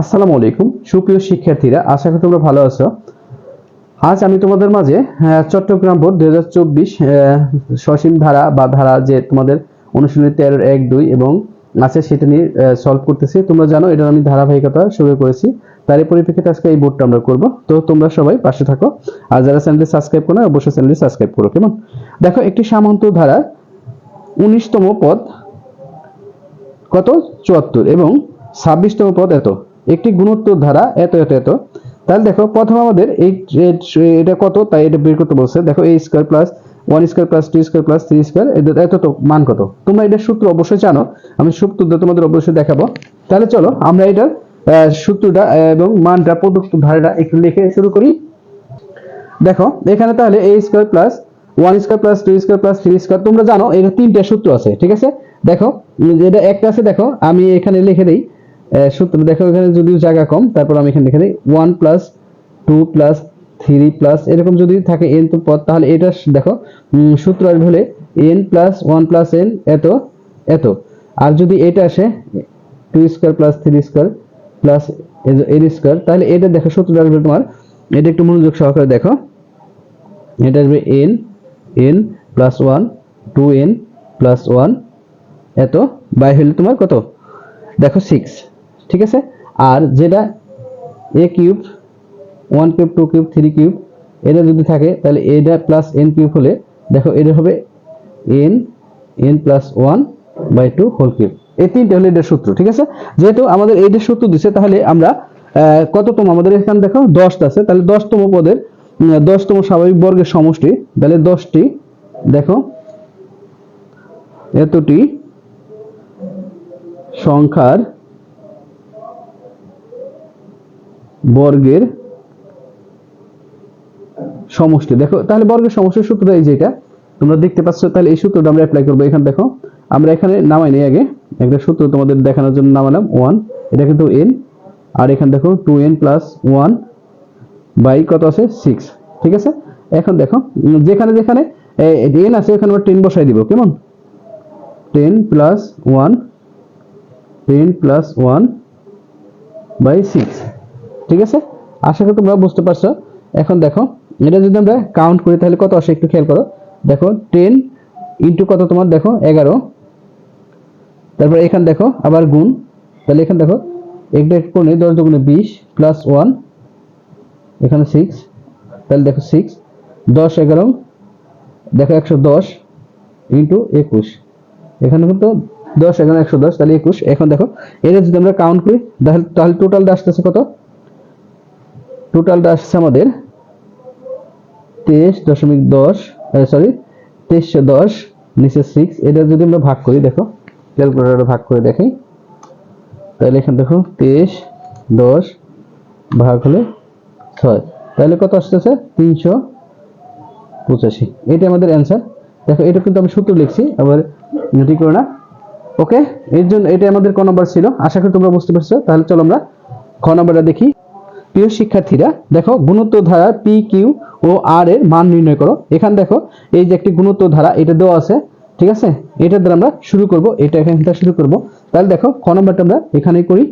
আসসালামু আলাইকুম। সুপ্রিয় শিক্ষার্থীরা, আশা করি তোমরা ভালো আছো। আজ আমি তোমাদের মাঝে চট্টগ্রাম বোর্ড দুই হাজার চব্বিশ সসীম ধারা বা ধারা যে তোমাদের অনুশীলনী তেরোর এক, দুই এবং আছে সেটা নিয়ে সলভ করতেছি। তোমরা জানো এটা আমি ধারাবাহিকতা শুরু করেছি। তারই পরিপ্রেক্ষিতে আজকে এই বোর্ডটা আমরা করব। তো তোমরা সবাই পাশে থাকো। আর যারা চ্যানেলটি সাবস্ক্রাইব করো অবশ্যই চ্যানেলটি সাবস্ক্রাইব করো, কেমন? দেখো, একটি সামন্ত ধারা, উনিশতম পদ, কত? চুয়াত্তর এবং ছাব্বিশতম পদ এত। একটি গুণোত্তর ধারা এত এত এত। তাহলে দেখো, প্রথম আমাদের এই এটা কত? তাই এটা বের করতে বলছে। দেখো এই square plus one square plus two square plus three square এত তো মান কত? তোমরা এটার সূত্র অবশ্যই জানো। আমি সূত্রটা তোমাদের অবশ্যই দেখাবো। তাহলে চলো, আমরা এটার সূত্রটা এবং মানটা, প্রদত্ত ধারাটা একটু লিখে শুরু করি। দেখো, এখানে তাহলে A square plus one square plus two square plus three square তোমরা জানো এটা তিনটা সূত্র আছে, ঠিক আছে? দেখো যেটা একটা আছে, দেখো, আমি এখানে লিখে দিই। সূত্র দেখো এখানে যদিও জায়গা কম, তারপর আমি এখানে লিখে দিই one plus two plus three plus এরকম যদি থাকে এন তো পদ, তাহলে এটা দেখো সূত্র আসবে হলে N plus one plus N এত এত। আর যদি এটা আসে two square plus three square plus N square তাহলে এটা দেখো সূত্রটা আসবে তোমার, এটা একটু মনোযোগ সহকারে দেখো। এটা আসবে N N plus one two N plus one এত। বাই হলে তোমার কত? দেখো সিক্স ঠিক আছে? আর যেটা A cube one cube two cube three cube এটা যদি থাকে, তাহলে এটা প্লাস এন কিউব হলে, দেখো এটা হবে N N plus one by two whole cube এই তিনটে হলো এটার সূত্র, ঠিক আছে? যেহেতু আমাদের এইটার সূত্র দিছে, তাহলে আমরা কততম? আমাদের এখানে দেখো দশটা আছে, তাহলে দশতম পদের দশতম স্বাভাবিক বর্গের সমষ্টি, তাহলে দশটি, দেখো, এতটি সংখ্যার বর্গের সমষ্টি। দেখো, তাহলে বর্গের সমষ্টির সূত্রটা এই যেটা তোমরা দেখতে পাচ্ছ, তাহলে এই সূত্রটা আমরা অ্যাপ্লাই করব এখানে, দেখো। আমরা এখানে নামাই নিই আগে। একটা সূত্র তোমাদের দেখানোর জন্য নামালাম ওয়ান এটা কিন্তু এন আর এখানে দেখো two N plus one by কত আছে? সিক্স ঠিক আছে? এখন দেখো, যেখানে যেখানে এন আছে ওখানে আমরা টেন বসাই দিব, কেমন? Ten plus one ten plus one by six ঠিক আছে? আশা করি তোমরা বুঝতে পারছ। এখন দেখো, এটা যদি আমরা কাউন্ট করি, তাহলে কত আসে একটু খেয়াল করো। দেখো টেন ইন্টু কত তোমার? দেখো, এগারো। তারপর এখানে দেখো, আবার গুণ। তাহলে এখানে দেখো, একটা করে দশ দুগুণে বিশ প্লাস ওয়ান এখানে সিক্স তাহলে দেখো সিক্স দশ, এগারো, দেখো একশো দশ ইন্টু একুশ। এখানে কিন্তু দশ এগারো একশো দশ, তাহলে একুশ। এখন দেখো, এটা যদি আমরা কাউন্ট করি, তাহলে তাহলে টোটালটা আসতেছে কত? টোটালটা আসছে আমাদের তেইশ দশমিক দশ সরি তেইশশো দশ, নিচে সিক্স এটা যদি আমরা ভাগ করি, দেখো ক্যালকুলেটারে ভাগ করে দেখি। তাহলে এখানে দেখো, তেইশ দশ ভাগ হলে ছয়। তাহলে কত আসতেছে? তিনশো পঁচাশি। এটা আমাদের অ্যান্সার দেখো, এটা কিন্তু আমি সূত্র লিখছি, আবার ঠিক করো না। ওকে এর জন্য এটা আমাদের ক নম্বর ছিল। আশা করি তোমরা বুঝতে পারছ। তাহলে চলো আমরা খ নম্বরটা দেখি। প্রিয় শিক্ষার্থীরা, দেখো গুণোত্তর ধারা পি কিউ ও আর এর মান নির্ণয় করো। এখানে দেখো, এই যে একটি গুণোত্তর ধারা এটা দেওয়া আছে, ঠিক আছে? এটা দ্বারা আমরা শুরু করব, এটা এখান থেকে শুরু করব। তাহলে দেখো খ নম্বরটা আমরা এখানেই করি।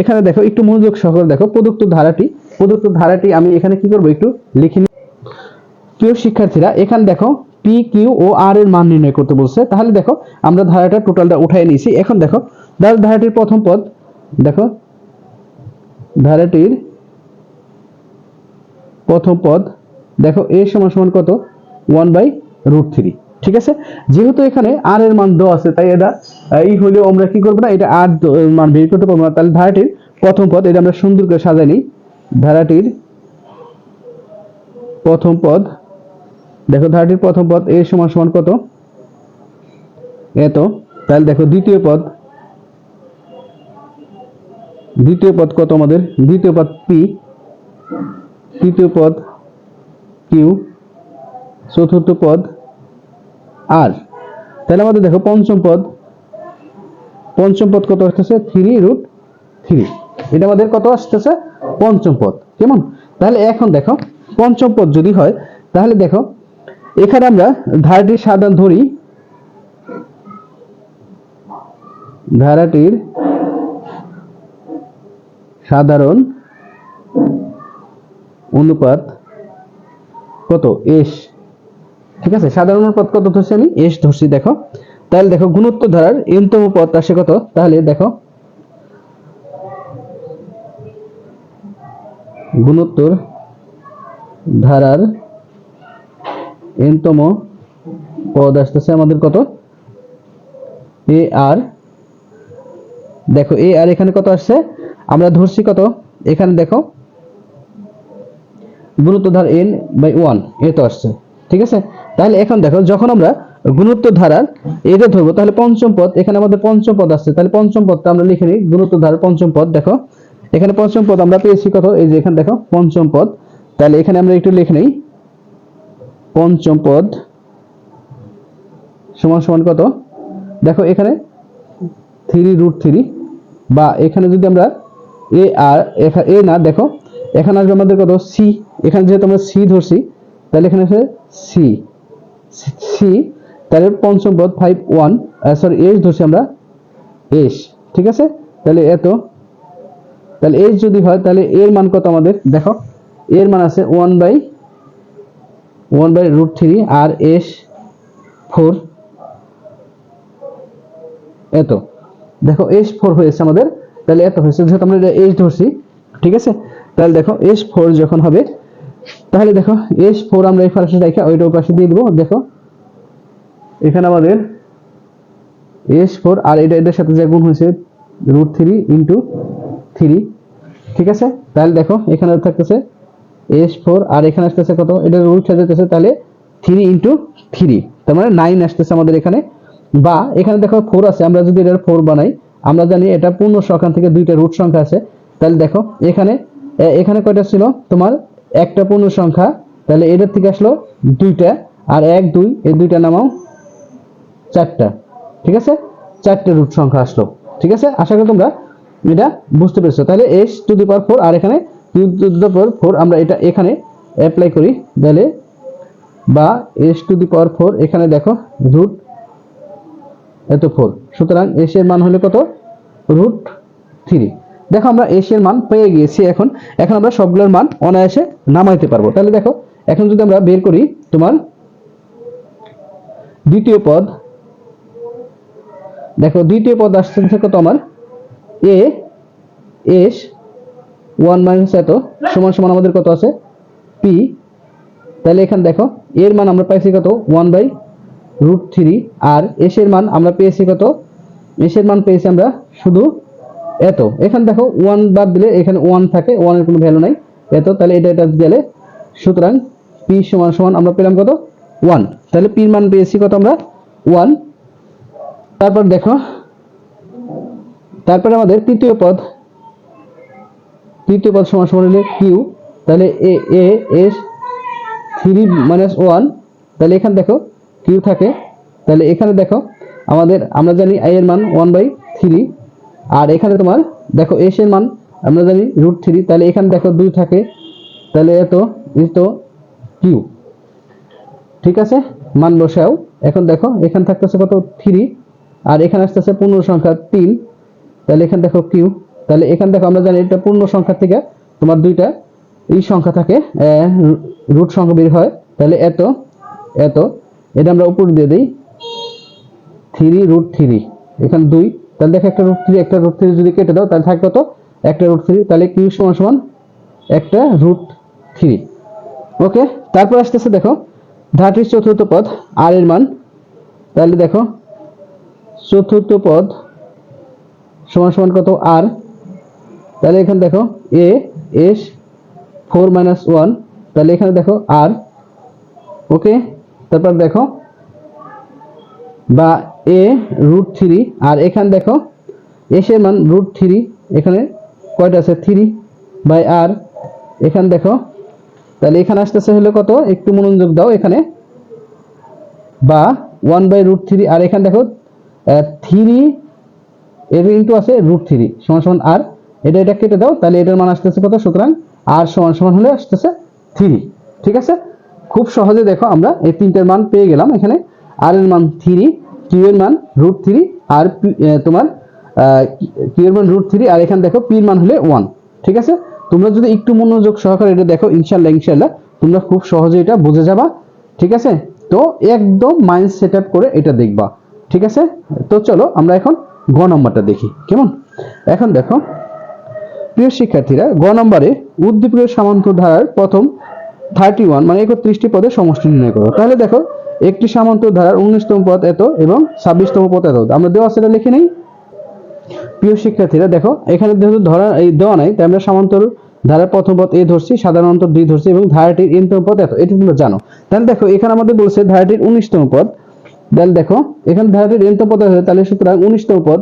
এখানে দেখো, একটু মনোযোগ সহকারে দেখো প্রদত্ত ধারাটি প্রদত্ত ধারাটি আমি এখানে কি করব, একটু লিখে প্রিয় শিক্ষার্থীরা, এখানে দেখো পি কিউ ও আর এর মান নির্ণয় করতে বলছে। তাহলে দেখো, আমরা ধারাটা টোটালটা উঠাই নিয়েছি। এখন দেখো ধারাটির প্রথম পদ, দেখো ধারাটির প্রথম পদ, দেখো এ সমান সমান কত? ওয়ান বাই রুট থ্রি ঠিক আছে? যেহেতু এখানে আর এর মান দেওয়া আছে, তাই এটা, এই হলেও আমরা কি করব না, এটা আর মান বের করতে পারব না। তাহলে ধারাটির প্রথম পদ, এটা আমরা সুন্দর করে সাজাই নিই। ধারাটির প্রথম পদ, দেখো, ধারাটির প্রথম পদ এ সমান সমান কত? এত। তাহলে দেখো, দ্বিতীয় পদ দ্বিতীয় পদ কত আমাদের? দ্বিতীয় পদ পি। তৃতীয় পদ কিউ। চতুর্থ পদ আর। তাহলে আমাদের দেখো পঞ্চম পদ। পঞ্চম পদ কত আসতেছে? থ্রি রুট থ্রি এটা আমাদের কত আসতেছে? পঞ্চম পদ। কেমন? তাহলে এখন দেখো, পঞ্চম পদ যদি হয়, তাহলে দেখো, এখানে আমরা ধারাটির সাধারণ ধরি। ধারাটির সাধারণ অনুপাত কত? এস ঠিক আছে? সাধারণ অনুপাত কত ধরছি আমি? এস ধরছি, দেখো। তাহলে দেখো, গুণোত্তর ধারার এনতম পদ আসে কত? তাহলে দেখো, গুণোত্তর ধারার এনতম পদ আসতেছে আমাদের কত? এ আর দেখো এ আর এখানে কত আসছে? আমরা ধরছি কত? এখানে দেখো। গুণোত্তর ধার এন বাই ওয়ান এ তো আসছে। ঠিক আছে? তাহলে এখন দেখো, যখন আমরা গুণোত্তর ধারার এটা ধরবো, তাহলে পঞ্চম পদ, এখানে আমাদের পঞ্চম পদ আসছে। তাহলে পঞ্চম পদটা আমরা লিখে নিই গুণোত্তর ধারার পঞ্চম পদ, দেখো। এখানে পঞ্চম পদ আমরা পেয়েছি কত? এই যে এখানে দেখো, পঞ্চম পদ। তাহলে এখানে আমরা একটু লিখে নিই। পঞ্চম পদ সমান সমান কত? দেখো এখানে থ্রি রুট থ্রি বা এখানে যদি আমরা এ আর এ না, দেখো। এখানে আসবে আমাদের কত? সি এখানে যেহেতু আমরা সি ধরছি, তাহলে এখানে আসবে সি সি তাহলে পঞ্চম পদ ফাইভ ওয়ান সরি এস ধরছি আমরা এস ঠিক আছে? তাহলে এত। তাহলে এস যদি হয়, তাহলে এর মান কত আমাদের? দেখো, এর মান আছে one by one by root three R S four এত। দেখো এস ফোর হয়েছে আমাদের তাহলে এত হয়েছে, যেহেতু আমরা এটা এস ধরছি, ঠিক আছে? তাহলে দেখো এস ফোর যখন হবে, তাহলে দেখো এস ফোর আমরা এই পাশে রেখে ওইটা ওই পাশে দিয়ে দেবো, দেখো। এখানে আমাদের এস ফোর আর এটা এটার সাথে যে গুণ হয়েছে রুট থ্রি ইন্টু থ্রি ঠিক আছে? তাহলে দেখো, এখানে থাকতেছে এস ফোর আর এখানে আসতেছে কত? এটা রুট সাজাতেছে তাহলে থ্রি ইন্টু থ্রি তার মানে নাইন আসতেছে আমাদের এখানে। বা এখানে দেখো ফোর আছে, আমরা যদি এটার ফোর বানাই আমরা জানি এটা পূর্ণ সংখ্যা থেকে দুইটা রুট সংখ্যা আছে। তাহলে দেখো, এখানে এখানে কয়টা ছিল? তোমার একটা পূর্ণ সংখ্যা, তাহলে এটার থেকে আসলো দুইটা, আর এক, দুই, এই দুইটা নামাও চারটা। ঠিক আছে? চারটে রুট সংখ্যা আসলো। ঠিক আছে? আশা করি তোমরা এটা বুঝতে পেরেছ। তাহলে S to the power four, আর এখানে টু দি পাওয়ার ফোর, আমরা এটা এখানে অ্যাপ্লাই করি। তাহলে বা S to the power four, এখানে দেখো রুট এত ফোর সুতরাং এস মান হলে কত? রুট থ্রি দেখো আমরা এস মান পেয়ে গিয়েছি এখন। এখন আমরা সবগুলোর মান অনায়াসে নামাইতে পারব। তাহলে দেখো, এখন যদি আমরা বের করি তোমার দ্বিতীয় পদ। দেখো, দ্বিতীয় পদ আসছে কত আমার? এ এস ওয়ান মাইনাস এত, সমান সমান আমাদের কত আছে? পি তাহলে এখানে দেখো, এর মান আমরা পাইছি কত? ওয়ান বাই রুট থ্রি আর এসের মান আমরা পেয়েছি কত? এসের মান পেয়েছি আমরা শুধু এত। এখানে দেখো ওয়ান বাদ দিলে এখানে ওয়ান থাকে ওয়ানের কোনো ভ্যালু নাই। এত, তাহলে এটা এটা গেলে সুতরাং পি সমান সমান আমরা পেলাম কত? ওয়ান তাহলে পির মান পেয়েছি কত আমরা? ওয়ান তারপর দেখো, তারপরে আমাদের তৃতীয় পদ। তৃতীয় পদ সমান সমান হলে কিউ তাহলে A S three minus one তাহলে এখানে দেখো কিউ থাকে। তাহলে এখানে দেখো, আমাদের, আমরা জানি আই এর মান ওয়ান বাই থ্রি আর এখানে তোমার, দেখো এস এর মান, আমরা জানি রুট থ্রি তাহলে এখানে দেখো দুই থাকে। তাহলে এত ইজ তো কিউ ঠিক আছে? মান বসাও। এখন দেখো, এখানে থাকতেছে কত? থ্রি আর এখানে আসতেছে পূর্ণ সংখ্যা তিন। তাহলে এখানে দেখো কিউ তাহলে এখানে দেখো, আমরা জানি এটা পূর্ণ সংখ্যা থেকে তোমার দুইটা এই সংখ্যা থাকে রুট সংখ্যা বের হয়। তাহলে এত এত এটা আমরা উপর দিয়ে দিই থ্রি রুট থ্রি। এখানে দুই। তাহলে দেখো একটা রুট থ্রি, একটা রুট থ্রি যদি কেটে দাও, তাহলে থাকবে কত? একটা রুট থ্রি। তাহলে কিউ সমান সমান একটা রুট থ্রি। ওকে? তারপর আসতেছে দেখো ধাটির চতুর্থ পদ আর এর মান। তাহলে দেখো, চতুর্থ পদ সমান সমান কত? আর তাহলে এখানে দেখো A S four minus one তাহলে এখানে দেখো আর ওকে? তারপর দেখো, বা এ রুট থ্রি আর এখানে দেখো এস মান রুট থ্রি এখানে কয়টা আছে? থ্রি বাই আর এখানে দেখো, তাহলে এখানে আসতেছে হলো কত? একটু মনোযোগ দাও এখানে। বা ওয়ান বাই রুট থ্রি আর এখানে দেখো থ্রি এর ইন্টু আছে রুট থ্রি সমান সমান আর এটা এটা কেটে দাও, তাহলে এটার মান আসতেছে কত? সুতরাং আর সমান সমান হলে আসতেছে থ্রি ঠিক আছে? খুব সহজে দেখো আমরা এই তিনটের মান পেয়ে গেলাম এখানে। আর এর মান থ্রি কিউ এর মান রুট থ্রি আর তোমার কিউ এর মান রুট থ্রি আর এখানে দেখো পির মান হলে ওয়ান ঠিক আছে? তোমরা যদি একটু মনোযোগ সহকারে এটা দেখো ইনশাল্লাহ ইনশাল্লাহ তোমরা খুব সহজে এটা বুঝে যাবা, ঠিক আছে? তো একদম মাইন্ড সেট আপ করে এটা দেখবা, ঠিক আছে? তো চলো আমরা এখন গ নম্বরটা দেখি, কেমন? এখন দেখো, প্রিয় শিক্ষার্থীরা, গ নম্বরে উদ্দীপকের সামান্ত ধারার প্রথম থার্টি ওয়ান মানে একত্রিশটি পদের সমষ্টি নির্ণয় করো। তাহলে দেখো, একটি সামান্ত ধারার উনিশতম পদ এত এবং ছাব্বিশতম পদ এত। আমরা দেওয়া সেটা লিখে নেই। প্রিয় শিক্ষার্থীরা, দেখো, এখানে যেহেতু ধরা, এই দেওয়া নাই, তাই আমরা সামান্তর ধারার প্রথম পথ এ ধরছি সাধারণত দুই ধরছি এবং ধারাটির এনতম পদ এত। এটি তোমরা জানো। তাহলে দেখো, এখানে আমাদের বলছে ধারাটির উনিশতম পদ। তাহলে দেখো, এখানে ধারাটির এনতম পদ আছে, তাহলে সুতরাং উনিশতম পদ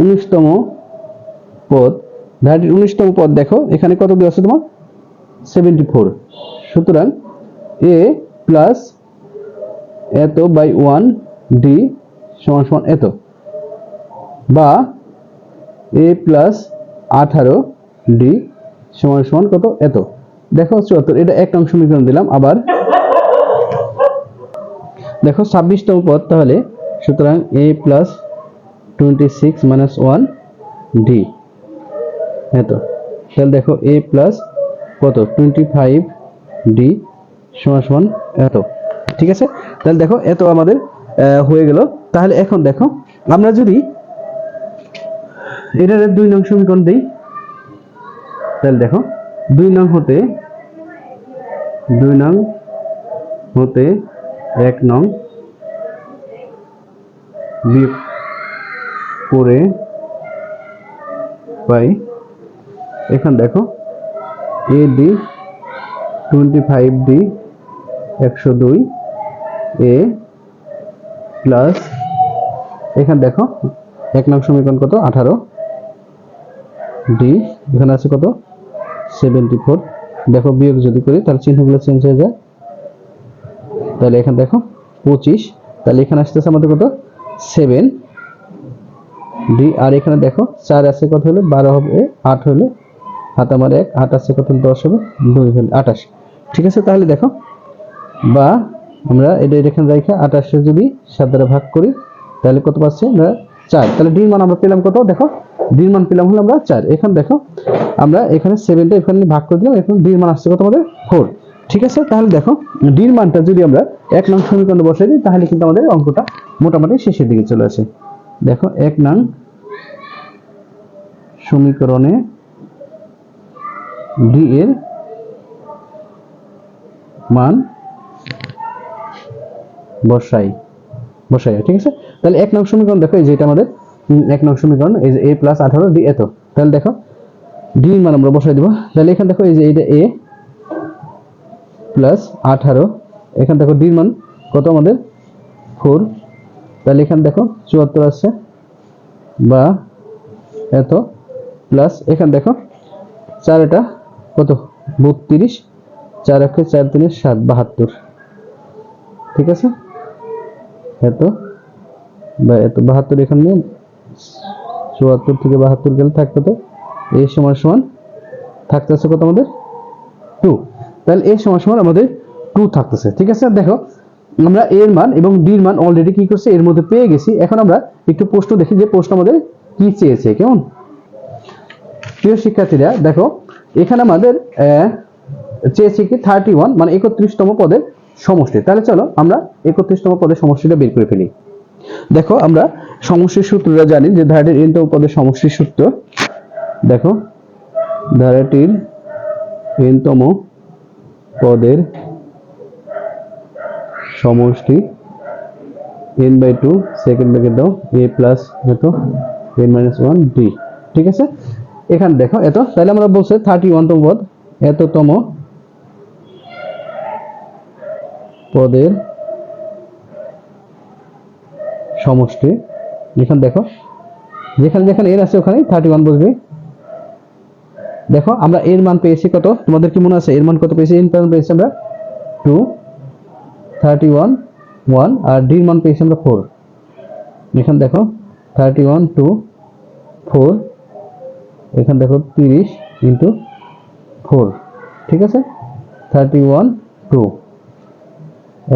উনিশতম পদ, ধারাটির উনিশতম পদ দেখো, এখানে কত দেওয়া আছে তোমার? সেভেন্টি ফোর সুতরাং এ প্লাস এত বাই ওয়ান ডি সমান সমান এত। বা এ প্লাস আঠারো ডি সমান সমান কত? এত। দেখো চুয়াত্তর, এটা এক নং সমীকরণ দিলাম, আবার দেখো ছাব্বিশতম পদ তাহলে, সুতরাং A plus twenty six minus one D এত। তাহলে দেখো এ প্লাস কত? টোয়েন্টি ফাইভ ডি সমান সমান এত। ঠিক আছে? তাহলে দেখো, এত আমাদের হয়ে গেল। তাহলে এখন দেখো, আমরা যদি এটার দুই নং সমীকরণ দিই, তাহলে দেখো, দুই নং হতে, দুই নং হতে এক নং বিয়োগ করে পাই। এখান দেখো A D twenty five D একশো দুই এ প্লাস এখানে দেখো, এক নং সমীকরণ কত? আঠারো। ডি এখানে আছে কত? সেভেন্টি ফোর দেখো, বিয়োগ যদি করি, তাহলে চিহ্নগুলো চেঞ্জ হয়ে যায়। তাহলে এখানে দেখো, পঁচিশ। তাহলে এখানে আসতেছে আমাদের কত? সেভেন ডি আর এখানে দেখো, চার আছে কত হলে? বারো হবে, আট হলে হাত আমার এক আট আছে কত দশ হবে, দুই হলে আঠাশ। ঠিক আছে, তাহলে দেখো, বা আমরা এটা এখানে রেখে আঠাশে যদি সাত দ্বারা ভাগ করি, তাহলে কত পাচ্ছি? আমরা চার। তাহলে ডির মান আমরা পেলাম কত? দেখো, ডির মান পেলাম হলো আমরা চার। এখানে দেখো, আমরা এখানে সেভেনটা এখানে ভাগ করে দিলাম, এখন ডির মান আসছে কত আমাদের? ফোর ঠিক আছে, তাহলে দেখো, ডির মানটা যদি আমরা এক নং সমীকরণে বসাই দিই, তাহলে কিন্তু আমাদের অঙ্কটা মোটামুটি শেষের দিকে চলে আসে। দেখো, এক নং সমীকরণে ডি এর মান বসাই বসাই, ঠিক আছে? তাহলে এক নং সমীকরণ দেখো, এই যে এটা আমাদের এক নং সমীকরণ, এই যে এ প্লাস আঠারো ডি এত। তাহলে দেখো ডি মান আমরা বসাই দিব। তাহলে এখানে দেখো, এই যে এটা এ প্লাস আঠারো, এখানে দেখো ডির মান কত আমাদের? ফোর তাহলে এখানে দেখো, চুয়াত্তর আসছে বা এত। প্লাস এখানে দেখো, চার এটা কত? বত্রিশ, চার একে চার তিনে সাত, বাহাত্তর। ঠিক আছে? এত? বা এত, বাহাত্তর এখানে চুয়াত্তর থেকে বাহাত্তর গেলে থাকতো তো? এই সমান সমান থাকতেছে কত আমাদের? টু। তাহলে এই সমান সমান আমাদের টু থাকতেছে। ঠিক আছে? দেখো, আমরা এর মান এবং ডির মান অলরেডি কি করছে? এর মধ্যে পেয়ে গেছি। এখন আমরা একটু প্রশ্ন দেখি যে প্রশ্ন আমাদের কি চেয়েছে, কেমন? প্রিয় শিক্ষার্থীরা, দেখো এখানে আমাদের চেয়েছে কি থার্টি ওয়ান মানে একত্রিশতম পদের সমষ্টি। তাহলে চলো আমরা একত্রিশতম পদের সমষ্টিটা বের করে ফেলি। দেখো, আমরা সমষ্টির সূত্রটা জানি যে ধারাটির এনতম পদের সমষ্টির সূত্র। দেখো, ধারাটির এনতম পদের সমষ্টি N by two second bracket দাও এ প্লাস এত এন মাইনাস ওয়ান ডি ঠিক আছে? এখানে দেখো, এত? তাহলে আমরা বলছে থার্টি ওয়ানতম পদ। এততম পদের সমষ্টি। এখানে দেখো, যেখানে যেখানে এর আছে ওখানে থার্টি ওয়ান বসবে। দেখো, আমরা এর মান পেয়েছি কত? তোমাদের কি মনে আছে? এর মান কত পেয়েছি? এর মান পেয়েছি আমরা টু থার্টি ওয়ান ওয়ান আর ডির মান পেয়েছি আমরা ফোর এখানে দেখো থার্টি ওয়ান টু ফোর এখানে দেখো তিরিশ ইন্টু ফোর ঠিক আছে? থার্টি ওয়ান টু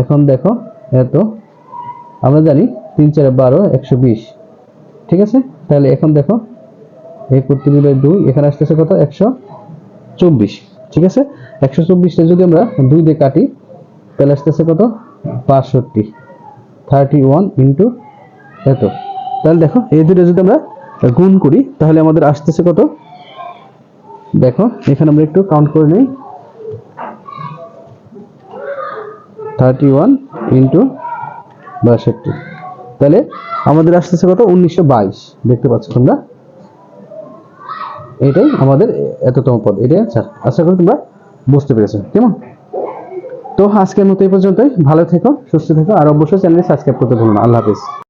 এখন দেখো এত, আমরা জানি তিন চারে বারো, একশো বিশ। ঠিক আছে? তাহলে এখন দেখো একত্রিশ বাই দুই, এখানে আসতেছে কত? একশো চব্বিশ। ঠিক আছে? একশো চব্বিশটা যদি আমরা দুই দিয়ে কাটি, তাহলে আসতেছে কত? বাষট্টি। থার্টি ওয়ান ইন্টু এত। তাহলে দেখো, এই দুটো যদি আমরা গুণ করি, তাহলে আমাদের আসতেছে কত? দেখো, এখানে আমরা একটু কাউন্ট করে নিই। থার্টি ওয়ান ইন্টু বাষট্টি। তাহলে আমাদের আসতেছে কত? উনিশশো বাইশ। দেখতে পাচ্ছ তোমরা? এটাই আমাদের এততম পদ। এটাই আচ্ছা আশা করি তোমরা বুঝতে পেরেছ। কেমন? তো আজকের মতো এই পর্যন্তই। ভালো থেকো, সুস্থ থেকো, আর অবশ্যই চ্যানেলটি সাবস্ক্রাইব করতে ভুলো না। আল্লাহ হাফিজ।